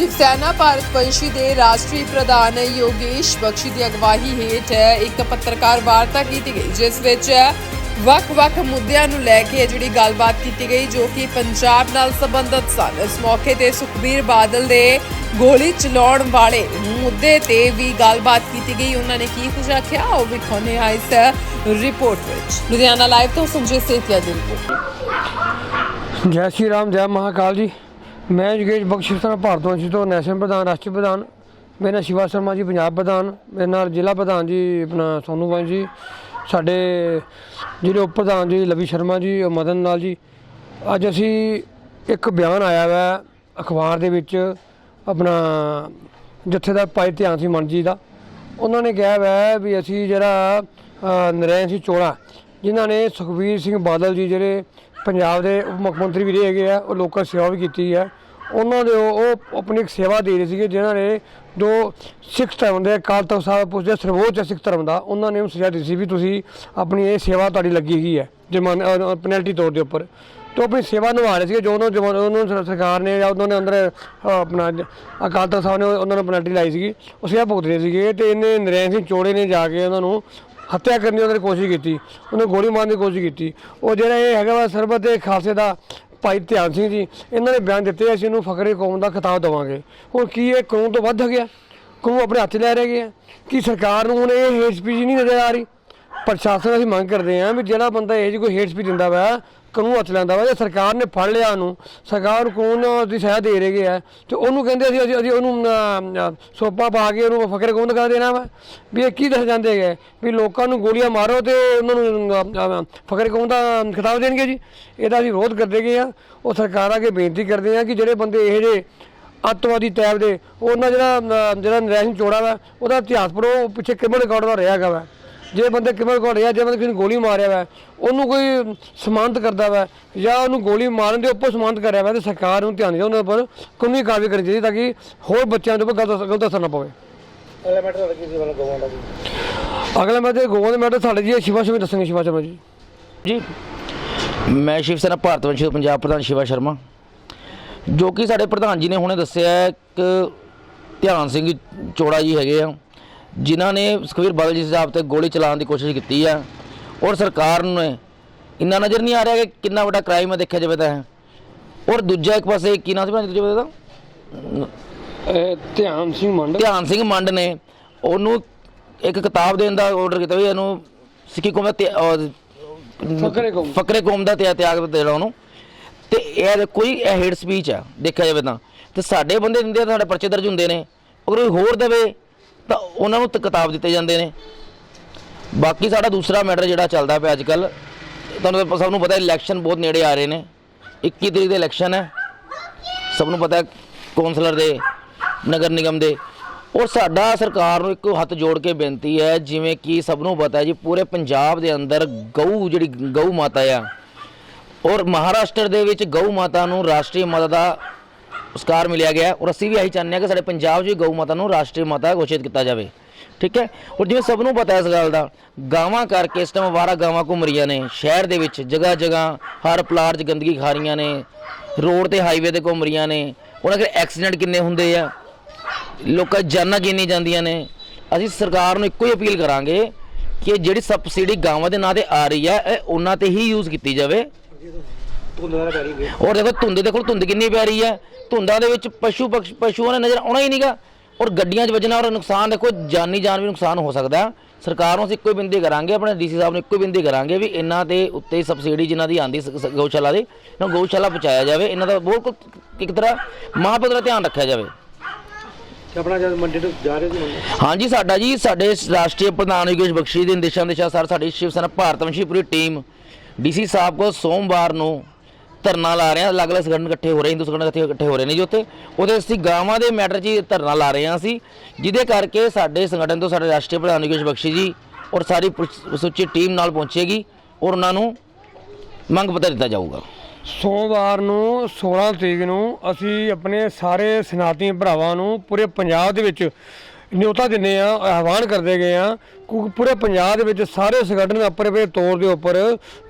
ਸ਼ਿਵ ਸੈਨਾ ਭਾਰਤ ਵੰਸ਼ੀ ਦੇ ਰਾਸ਼ਟਰੀ ਪ੍ਰਧਾਨ ਯੋਗੇਸ਼ ਬਖਸ਼ੀ ਦੀ ਅਗਵਾਈ ਹੇਠ ਇੱਕ ਪੱਤਰਕਾਰ ਵਾਰਤਾ ਕੀਤੀ ਗਈ, ਜਿਸ ਵਿੱਚ ਵੱਖ-ਵੱਖ ਮੁੱਦਿਆਂ ਨੂੰ ਲੈ ਕੇ ਜਿਹੜੀ ਗੱਲਬਾਤ ਕੀਤੀ ਗਈ, ਜੋ ਕਿ ਪੰਜਾਬ ਨਾਲ ਸੰਬੰਧਿਤ ਸਨ। ਇਸ ਮੌਕੇ ਤੇ ਸੁਖਬੀਰ ਬਾਦਲ ਦੇ ਗੋਲੀ ਚਲਾਉਣ ਵਾਲੇ ਮੁੱਦੇ ਤੇ ਵੀ ਗੱਲਬਾਤ ਕੀਤੀ ਗਈ। ਉਹਨਾਂ ਨੇ ਕੀ ਕੁਝ ਆਖਿਆ? ਉਹ ਵਿਖਾਉਣੇ ਆ ਇਸ ਰਿਪੋਰਟ ਵਿੱਚ। ਲੁਧਿਆਣਾ ਲਾਈਵ ਤੋਂ ਸੰਜੇ ਸੇਤੀਆ ਦੀ ਰਿਪੋਰਟ। ਜੈ ਸ਼੍ਰੀ ਰਾਮ, ਜੈ ਮਹਾਕਾਲ ਜੀ। ਮੈਂ ਯੋਗੇਸ਼ ਬਖਸ਼ੀ ਸਰ ਭਾਰਤ ਤੋਂ ਨੈਸ਼ਨਲ ਪ੍ਰਧਾਨ ਰਾਸ਼ਟਰੀ ਪ੍ਰਧਾਨ। ਮੇਰੇ ਨਾਲ ਸ਼ਿਵਾ ਸ਼ਰਮਾ ਜੀ ਪੰਜਾਬ ਪ੍ਰਧਾਨ। ਮੇਰੇ ਨਾਲ ਜ਼ਿਲ੍ਹਾ ਪ੍ਰਧਾਨ ਜੀ ਆਪਣਾ ਸੋਨੂ ਵੰਸ਼ ਜੀ। ਸਾਡੇ ਜ਼ਿਲ੍ਹੇ ਉਪ ਪ੍ਰਧਾਨ ਜੀ ਲਵੀ ਸ਼ਰਮਾ ਜੀ ਔਰ ਮਦਨ ਲਾਲ ਜੀ। ਅੱਜ ਅਸੀਂ ਇੱਕ ਬਿਆਨ ਆਇਆ ਵਾ ਅਖਬਾਰ ਦੇ ਵਿੱਚ ਆਪਣਾ ਜਥੇਦਾਰ ਭਾਈ ਧਿਆਨ ਸਿੰਘ ਮਨ ਜੀ ਦਾ। ਉਹਨਾਂ ਨੇ ਕਿਹਾ ਵਾ ਵੀ ਅਸੀਂ ਜਿਹੜਾ ਅ, ਨਰੈਣ ਸਿੰਘ ਚੋੜਾ ਜਿਨ੍ਹਾਂ ਨੇ ਸੁਖਬੀਰ ਸਿੰਘ ਬਾਦਲ ਜੀ ਜਿਹੜੇ ਪੰਜਾਬ ਦੇ ਮੁੱਖ ਮੰਤਰੀ ਵੀ ਰਹੇ ਹੈਗੇ ਆ, ਉਹ ਲੋਕਾਂ ਦੀ ਸੇਵਾ ਵੀ ਕੀਤੀ ਹੈ ਉਹਨਾਂ ਦੇ ਉਹ ਆਪਣੀ ਇੱਕ ਸੇਵਾ ਦੇ ਰਹੇ ਸੀਗੇ, ਜਿਨ੍ਹਾਂ ਨੇ ਜੋ ਸਿੱਖ ਧਰਮ ਦੇ, ਅਕਾਲ ਤਖਤ ਸਾਹਿਬ ਪੁੱਛਦੇ ਸਰਵੋੱਚ ਸਿੱਖ ਧਰਮ ਦਾ, ਉਹਨਾਂ ਨੇ ਉਹ ਸਜ਼ਾ ਦਿੱਤੀ ਸੀ ਵੀ ਤੁਸੀਂ ਆਪਣੀ ਇਹ ਸੇਵਾ ਤੁਹਾਡੀ ਲੱਗੀ ਹੈਗੀ ਹੈ, ਜਮਾਨ ਪੈਨਲਟੀ ਤੌਰ ਦੇ ਉੱਪਰ। ਤੇ ਉਹ ਆਪਣੀ ਸੇਵਾ ਨਿਭਾ ਰਹੇ ਸੀਗੇ, ਜੋ ਉਹਨਾਂ ਜਮਾਨ, ਉਹਨਾਂ ਸਰਕਾਰ ਨੇ ਜਾਂ ਉਹਨਾਂ ਨੇ ਅੰਦਰ ਆਪਣਾ ਅਕਾਲ ਤਖਤ ਸਾਹਿਬ ਨੇ ਉਹਨਾਂ ਨੂੰ ਪੈਨਲਟੀ ਲਾਈ ਸੀਗੀ। ਉਹ ਸੇਵਾ ਭੁਗਤ ਰਹੇ ਸੀਗੇ ਤੇ ਇਹਨੇ ਨਰੈਣ ਸਿੰਘ ਚੋੜੇ ਨੇ ਜਾ ਕੇ ਉਹਨਾਂ ਨੂੰ ਹੱਤਿਆ ਕਰਨ ਦੀ ਉਹਨਾਂ ਨੇ ਕੋਸ਼ਿਸ਼ ਕੀਤੀ, ਉਹਨੇ ਗੋਲੀ ਮਾਰਨ ਦੀ ਕੋਸ਼ਿਸ਼ ਕੀਤੀ। ਉਹ ਜਿਹੜਾ ਇਹ ਹੈਗਾ ਵਾ ਸਰਬਤ ਦੇ ਖਾਲਸੇ ਦਾ ਭਾਈ ਧਿਆਨ ਸਿੰਘ ਜੀ, ਇਹਨਾਂ ਨੇ ਬਿਆਨ ਦਿੱਤੇ ਅਸੀਂ ਇਹਨੂੰ ਫਕਰੇ ਕੌਮ ਦਾ ਖਿਤਾਬ ਦੇਵਾਂਗੇ। ਹੁਣ ਕੀ ਇਹ ਕਾਨੂੰਨ ਤੋਂ ਵੱਧ ਗਿਆ ਕਾਨੂੰਨ ਆਪਣੇ ਹੱਥ ਲੈ ਰਹੇ ਗਏ ਆ? ਕੀ ਸਰਕਾਰ ਨੂੰ ਹੁਣ ਇਹ ਹੇਟ ਜੀ ਨਹੀਂ ਨਜ਼ਰ ਆ ਰਹੀ? ਪ੍ਰਸ਼ਾਸਨ ਅਸੀਂ ਮੰਗ ਕਰਦੇ ਹਾਂ ਵੀ ਜਿਹੜਾ ਬੰਦਾ ਇਹ ਜਿਹੀ ਕੋਈ ਹੇਟ ਸਪੀਚ ਦਿੰਦਾ ਵਾ ਕਾਨੂੰਨ ਹੱਥ ਲੈਂਦਾ ਵਾ ਜੇ ਸਰਕਾਰ ਨੇ ਫੜ ਲਿਆ ਉਹਨੂੰ ਸਰਕਾਰ ਨੂੰ ਕਾਨੂੰਨ ਦੀ ਸਹਾਇਤਾ ਦੇ ਰਹੀ ਹੈ ਤੇ ਉਹਨੂੰ ਕਹਿੰਦੇ ਅਸੀਂ ਅਸੀਂ ਅਸੀਂ ਉਹਨੂੰ ਅਮ, ਸੋਪਾ ਪਾ ਕੇ ਉਹਨੂੰ ਫਕਰੇ ਕੌਮ ਦਾ ਦੇਣਾ ਵਾ। ਵੀ ਇਹ ਕੀ ਦੱਸ ਜਾਂਦੇ ਹੈਗੇ? ਵੀ ਲੋਕਾਂ ਨੂੰ ਗੋਲੀਆਂ ਮਾਰੋ ਤੇ ਉਹਨਾਂ ਨੂੰ ਅਮ, ਅਮ, ਫਕਰੇ ਕੌਮ ਦਾ ਖਿਤਾਬ ਦੇਣਗੇ ਜੀ। ਇਹਦਾ ਅਸੀਂ ਵਿਰੋਧ ਕਰਦੇ ਗਏ ਆ ਉਹ ਸਰਕਾਰ ਅੱਗੇ ਬੇਨਤੀ ਕਰਦੇ ਆ ਕਿ ਜਿਹੜੇ ਬੰਦੇ ਇਹ ਜੇ ਅੱਤਵਾਦੀ ਟੈਬ ਦੇ ਉਹਨਾਂ ਜਿਹੜਾ ਅਮ, ਜਿਹੜਾ ਨਰੈਣ ਸਿੰਘ ਚੋੜਾ ਵਾ ਉਹਦਾ ਇਤਿਹਾਸ ਪੜੋ ਪਿੱਛੇ ਕ੍ਰਿਮੀਨਲ ਰਿਕਾਰਡ ਦਾ ਰਿਹਾ ਹੈਗਾ ਵਾ। ਜੇ ਬੰਦੇ ਰਿਕਾਰਡ ਰਿਹਾ ਜੇ ਬੰਦੇ ਕਿਸੇ ਨੂੰ ਗੋਲੀ ਮਾਰਿਆ ਵਾ ਉਹਨੂੰ ਕੋਈ ਸਮਾਨਤ ਕਰਦਾ ਵਾ ਜਾਂ ਉਹਨੂੰ ਗੋਲੀ ਮਾਰਨ ਦੇ ਉੱਪਰ ਸਮਾਨਤ ਕਰਿਆ ਵਾ ਤੇ ਸਰਕਾਰ ਨੂੰ ਧਿਆਨ ਦੇ ਉਹਨਾਂ ਉੱਪਰ ਕਾਨੂੰਨੀ ਕਾਰਵਾਈ ਕਰਨੀ ਚਾਹੀਦੀ ਤਾਂ ਕਿ ਹੋਰ ਬੱਚਿਆਂ ਦੇ ਉੱਪਰ ਗਲਤ ਗਲਤ ਅਸਰ ਨਾ ਪਵੇ। ਅਗਲਾ ਮੈਟਰ ਤੁਹਾਡਾ ਕੀ ਸੀ ਵਾਲਾ ਗਵਾਂ ਦਾ ਜੀ? ਅਗਲਾ ਮੈਂ ਤੇ ਗੋਵਾਂ ਦੇ ਮੈਟਰ ਸਾਡੇ ਜੀ ਸ਼ਿਵਾ ਸ਼ਰਮਾ ਦੱਸਾਂਗੇ ਸ਼ਿਵਾ ਸ਼ਰਮਾ ਜੀ। ਜੀ ਮੈਂ ਸ਼ਿਵ ਸੈਨਾ ਭਾਰਤ ਵੰਸ਼ ਤੋਂ ਪੰਜਾਬ ਪ੍ਰਧਾਨ ਸ਼ਿਵਾ ਸ਼ਰਮਾ। ਜੋ ਕਿ ਸਾਡੇ ਪ੍ਰਧਾਨ ਜੀ ਨੇ ਹੁਣੇ ਦੱਸਿਆ ਹੈ ਕਿ ਧਿਆਨ ਸਿੰਘ ਚੋੜਾ ਜੀ ਹੈਗੇ ਆ। ਜਿਨ੍ਹਾਂ ਨੇ ਸੁਖਵੀਰ ਬਾਦਲ ਜੀ ਸਾਹਿਬ ਤੇ ਗੋਲੀ ਚਲਾਉਣ ਦੀ ਕੋਸ਼ਿਸ਼ ਕੀਤੀ ਆ ਔਰ ਸਰਕਾਰ ਨੇ ਇੰਨਾ ਨਜ਼ਰ ਨਹੀਂ ਆ ਰਿਹਾ ਕਿ ਕਿੰਨਾ ਵੱਡਾ ਕ੍ਰਾਈਮ ਹੈ ਦੇਖਿਆ ਜਾਵੇ ਤਾਂ। ਔਰ ਦੂਜਾ ਇੱਕ ਪਾਸੇ ਕੀ ਨਾਮ ਸੀ ਭਾਜੀ ਬੰਦੇ ਦਾ? ਧਿਆਨ ਸਿੰਘ ਮੰਡ। ਧਿਆਨ ਸਿੰਘ ਮੰਡ ਨੇ ਉਹਨੂੰ ਇੱਕ ਕਿਤਾਬ ਦੇਣ ਦਾ ਆਰਡਰ ਕੀਤਾ ਵੀ ਇਹਨੂੰ ਸਿੱਖੀ ਕੌਮ ਦਾ ਫਕਰੇ ਕੌਮ। ਫਕਰੇ ਕੌਮ ਦਾ ਤਿਆ- ਤਿਆਗ ਦੇਣਾ ਉਹਨੂੰ। ਤੇ ਇਹ ਕੋਈ ਇਹ ਹੇਡ ਸਪੀਚ ਆ ਦੇਖਿਆ ਜਾਵੇ ਤਾਂ। ਤੇ ਸਾਡੇ ਬੰਦੇ ਦਿੰਦੇ ਆ ਸਾਡੇ ਪਰਚੇ ਦਰਜ ਹੁੰਦੇ ਨੇ। ਅਗਰ ਕੋਈ ਹੋਰ ਦੇਵੇ ਤਾਂ ਉਹਨਾਂ ਨੂੰ ਕਿਤਾਬ ਦਿੱਤੇ ਜਾਂਦੇ ਨੇ। ਬਾਕੀ ਸਾਡਾ ਦੂਸਰਾ ਮੈਟਰ ਜਿਹੜਾ ਚੱਲਦਾ ਪਿਆ ਅੱਜ ਕੱਲ ਤੁਹਾਨੂੰ ਤਾਂ ਸਭ ਨੂੰ ਪਤਾ ਇਲੈਕਸ਼ਨ ਬਹੁਤ ਨੇੜੇ ਆ ਰਹੇ ਨੇ। 21 ਤਰੀਕ ਦੇ ਇਲੈਕਸ਼ਨ ਹੈ। ਸਭ ਨੂੰ ਪਤਾ ਕੌਂਸਲਰ ਦੇ, ਨਗਰ ਨਿਗਮ ਦੇ। ਔਰ ਸਾਡਾ ਸਰਕਾਰ ਨੂੰ ਇੱਕ ਹੱਥ ਜੋੜ ਕੇ ਬੇਨਤੀ ਹੈ, ਜਿਵੇਂ ਕਿ ਸਭ ਨੂੰ ਪਤਾ ਹੈ ਜੀ, ਪੂਰੇ ਪੰਜਾਬ ਦੇ ਅੰਦਰ ਗਊ ਜਿਹੜੀ ਗਊ ਮਾਤਾ ਆ। ਔਰ ਮਹਾਰਾਸ਼ਟਰ ਦੇ ਵਿੱਚ ਗਊ ਮਾਤਾ ਨੂੰ ਰਾਸ਼ਟਰੀ ਮਾਤਾ ਦਾ ਪੁਰਸਕਾਰ ਮਿਲਿਆ ਗਿਆ ਔਰ ਅਸੀਂ ਵੀ ਇਹੀ ਚਾਹੁੰਦੇ ਹਾਂ ਕਿ ਸਾਡੇ ਪੰਜਾਬ 'ਚ ਗਊ ਮਾਤਾ ਨੂੰ ਰਾਸ਼ਟਰੀ ਮਾਤਾ ਘੋਸ਼ਿਤ ਕੀਤਾ ਜਾਵੇ। ਠੀਕ ਹੈ? ਔਰ ਜਿਵੇਂ ਸਭ ਨੂੰ ਪਤਾ ਇਸ ਗੱਲ ਦਾ, ਗਾਵਾਂ ਕਰਕੇ ਇਸ ਟਾਈਮ ਵਾਰਾ ਗਾਵਾਂ ਘੁੰਮ ਰਹੀਆਂ ਨੇ, ਸ਼ਹਿਰ ਦੇ ਵਿੱਚ ਜਗ੍ਹਾ ਜਗ੍ਹਾ ਹਰ ਪਲਾਟ 'ਚ ਗੰਦਗੀ ਖਾ ਰਹੀਆਂ ਨੇ, ਰੋਡ ਤੇ ਹਾਈਵੇ ਤੇ ਘੁੰਮ ਰਹੀਆਂ ਨੇ, ਉਹਨਾਂ ਦੇ ਐਕਸੀਡੈਂਟ ਕਿੰਨੇ ਹੁੰਦੇ ਆ, ਲੋਕਾਂ ਜਾਨਾਂ ਕਿੰਨੀ ਜਾਂਦੀਆਂ ਨੇ, ਅਸੀਂ ਸਰਕਾਰ ਨੂੰ ਇੱਕੋ ਹੀ ਅਪੀਲ ਕਰਾਂਗੇ ਕਿ ਜਿਹੜੀ ਸਬਸਿਡੀ ਗਾਵਾਂ ਦੇ ਨਾਂ ਤੇ ਆ ਰਹੀ ਹੈ, ਇਹ ਉਹਨਾਂ ਤੇ ਹੀ ਯੂਜ਼ ਕੀਤੀ ਜਾਵੇ। ਔਰ ਦੇਖੋ ਧੁੰਦ ਦੇਖੋ ਧੁੰਦ ਕਿੰਨੀ ਪੈ ਰਹੀ ਹੈ ਧੁੰਦਾਂ ਦੇ ਵਿੱਚ ਪਸ਼ੂ ਪਕਸ਼ ਪਸ਼ੂਆਂ ਨੇ ਨਜ਼ਰ ਆਉਣਾ ਹੀ ਨਹੀਂਗਾ ਔਰ ਗੱਡੀਆਂ 'ਚ ਵੱਜਣਾ ਔਰ ਨੁਕਸਾਨ ਦੇਖੋ ਜਾਨੀ ਜਾਨ ਵੀ ਨੁਕਸਾਨ ਹੋ ਸਕਦਾ ਹੈ। ਸਰਕਾਰ ਨੂੰ ਅਸੀਂ ਇੱਕੋ ਹੀ ਬਿੰਦੀ ਕਰਾਂਗੇ ਆਪਣੇ ਡੀਸੀ ਸਾਹਿਬ ਨੂੰ ਇੱਕੋ ਹੀ ਬਿੰਦੀ ਕਰਾਂਗੇ ਵੀ ਇਹਨਾਂ ਦੇ ਉੱਤੇ ਸਬਸਿਡੀ ਜਿਨ੍ਹਾਂ ਦੀ ਆਂਦੀ ਗਊਸ਼ਾਲਾ ਦੀ ਇਹਨਾਂ ਨੂੰ ਗਊਸ਼ਾਲਾ ਪਹੁੰਚਾਇਆ ਜਾਵੇ। ਇਹਨਾਂ ਦਾ ਬਹੁਤ ਇੱਕ ਤਰ੍ਹਾਂ ਮਾਂ ਪਿਓ ਦਾ ਧਿਆਨ ਰੱਖਿਆ ਜਾਵੇ। ਆਪਣਾ ਜਦ ਮੰਡੀ ਤੋਂ ਜਾ ਰਹੇ ਸੀ ਹਾਂਜੀ ਸਾਡਾ ਜੀ ਸਾਡੇ ਰਾਸ਼ਟਰੀ ਪ੍ਰਧਾਨ ਯੋਗੇਸ਼ ਬਖਸ਼ੀ ਦੇ ਨਿਰਦੇਸ਼ਾਂ ਦੇ ਅਨੁਸਾਰ ਸਾਡੀ ਸ਼ਿਵ ਸੈਨਾ ਭਾਰਤ ਵੰਸ਼ੀ ਪੂਰੀ ਟੀਮ ਡੀਸੀ ਸਾਹਿਬ ਕੋਲ ਸੋਮਵਾਰ ਨੂੰ ਧਰਨਾ ਲਾ ਰਹੇ ਹਾਂ, ਅਲੱਗ-ਅਲੱਗ ਸੰਗਠਨ ਇਕੱਠੇ ਹੋ ਰਹੇ, ਹਿੰਦੂ ਸੰਗਠਨ ਇਕੱਠੇ ਇਕੱਠੇ ਹੋ ਰਹੇ ਨੇ ਜੀ ਉੱਥੇ। ਉਹਦੇ ਅਸੀਂ ਗਾਵਾਂ ਦੇ ਮੈਟਰ 'ਚ ਹੀ ਧਰਨਾ ਲਾ ਰਹੇ ਹਾਂ ਅਸੀਂ, ਜਿਹਦੇ ਕਰਕੇ ਸਾਡੇ ਸੰਗਠਨ ਤੋਂ ਸਾਡੇ ਰਾਸ਼ਟਰੀ ਪ੍ਰਧਾਨ ਯੋਗੇਸ਼ ਬਖਸ਼ੀ ਜੀ ਔਰ ਸਾਰੀ ਪੁਲਿਸ- ਸੁੱਚੀ ਟੀਮ ਨਾਲ ਪਹੁੰਚੇਗੀ ਔਰ ਉਹਨਾਂ ਨੂੰ ਮੰਗ ਪੱਤਰ ਦਿੱਤਾ ਜਾਊਗਾ। ਸੋਮਵਾਰ ਨੂੰ 16 ਤਰੀਕ ਨੂੰ ਅਸੀਂ ਆਪਣੇ ਸਾਰੇ ਸਨਾਤਨੀ ਭਰਾਵਾਂ ਨੂੰ ਪੂਰੇ ਪੰਜਾਬ ਦੇ ਵਿੱਚ ਨਿਯੋਤਾ ਦਿੰਦੇ ਆ ਆਹਵਾਨ ਕਰਦੇ ਗਏ ਆ ਕਿਉਂਕਿ ਪੂਰੇ ਪੰਜਾਬ ਦੇ ਵਿੱਚ ਸਾਰੇ ਸੰਗਠਨ ਆਪਣੇ ਆਪਣੇ ਤੌਰ ਦੇ ਉੱਪਰ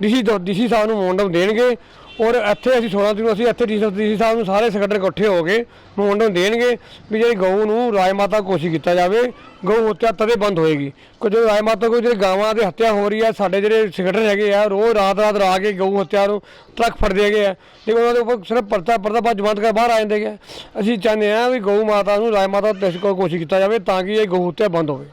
ਡੀਸੀ ਡੀਸੀ ਸਾਹਿਬ ਨੂੰ ਮੋਂਡਮ ਦੇਣਗੇ ਔਰ ਇੱਥੇ ਅਸੀਂ 16 ਤਰੀਕ ਨੂੰ, ਅਸੀਂ ਇੱਥੇ ਡੀਸੀ ਡੀਸੀ ਸਾਹਿਬ ਨੂੰ ਸਾਰੇ ਸਕੱਤਰ ਇਕੱਠੇ ਹੋ ਕੇ ਮੁੰਡਨ ਦੇਣਗੇ ਵੀ ਜਿਹੜੀ ਗਊ ਨੂੰ ਰਾਜ ਮਾਤਾ ਕੋਸ਼ਿਸ਼ ਕੀਤਾ ਜਾਵੇ, ਗਊ ਹੱਤਿਆ ਤਦੇ ਬੰਦ ਹੋਏਗੀ। ਕੋਈ ਜਦੋਂ ਰਾਜ ਮਾਤਾ ਕੋਈ ਜਿਹੜੇ ਗਾਵਾਂ ਦੀ ਹੱਤਿਆ ਹੋ ਰਹੀ ਹੈ, ਸਾਡੇ ਜਿਹੜੇ ਸਕੱਤਰ ਹੈਗੇ ਆ, ਰੋਜ਼ ਰਾਤ ਰਾਤ ਰਾ ਕੇ ਗਊ ਹੱਤਿਆ ਨੂੰ ਟਰੱਕ ਫੜਦੇ ਹੈਗੇ ਆ। ਲੇਕਿਨ ਉਹਨਾਂ ਦੇ ਉੱਪਰ ਸਿਰਫ ਪਰਚਾ ਪਰਦਾ ਬਾਅਦ ਜਮਾਨਤ ਕਰ ਬਾਹਰ ਆ ਜਾਂਦੇ ਹੈਗੇ ਅਸੀਂ ਚਾਹੁੰਦੇ ਆ ਵੀ ਗਊ ਮਾਤਾ ਨੂੰ ਰਾਜ ਮਾਤਾ ਤੇ ਕੋਸ਼ਿਸ਼ ਕੀਤਾ ਜਾਵੇ ਤਾਂ ਕਿ ਇਹ ਗਊ ਹੱਤਿਆ ਬੰਦ ਹੋਵੇ।